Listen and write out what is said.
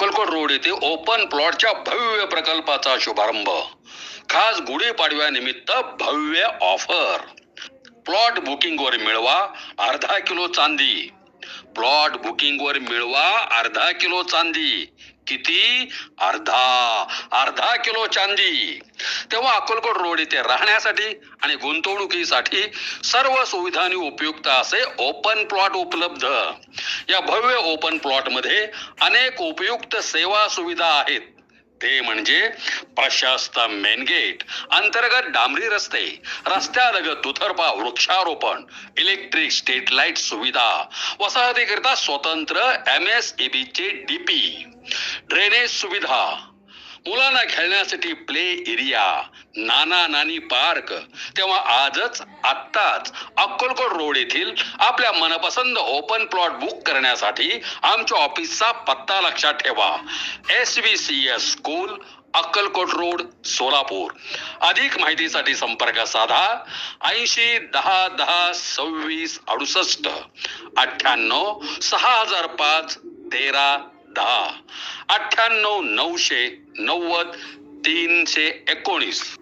Akkalkot road येथे open प्लॉटच्या भव्य प्रकल्पाचा शुभारंभ. खास गुढीपाडव्यानिमित्त भव्य ऑफर. प्लॉट बुकिंगवर मिळवा अर्धा किलो चांदी. प्लॉट बुकिंगवर मिळवा अर्धा किलो चांदी. किती? अर्धा. अर्धा किलो चांदी. तेव्हा अक्कलकोट रोड इथे राहण्यासाठी आणि गुंतवणुकीसाठी सर्व सुविधांनी उपयुक्त असे ओपन प्लॉट उपलब्ध. या भव्य ओपन प्लॉटमध्ये अनेक उपयुक्त सेवा सुविधा आहेत. ते म्हणजे प्रशस्त मेन गेट अंतर्गत डांबरी रस्ते रस्त्यालगत दुथरपा वृक्षारोपण इलेक्ट्रिक स्ट्रीट लाइट सुविधा वसाहतीकरिता स्वतंत्र एम एस चे डीपी ड्रेनेज सुविधा मुलांना खेळण्यासाठी play area Nana Nani park तेव्हा आजच आत्ताच अक्कलकोट रोड येथील आपल्या मनपसंत ओपन प्लॉट बुक करण्यासाठी आमच्या ऑफिसचा पत्ता लक्षात ठेवा. S V C S school Akkalkot road Solapur. अधिक माहितीसाठी संपर्क साधा ऐंशी दहा दहा सव्वीस अडुसष्ट अठ्ठ्याण्णव सहा हजार पाच तेरा दहा. अठ्ठ्याण्णव नऊशे नव्वद तीनशे एकोणीस.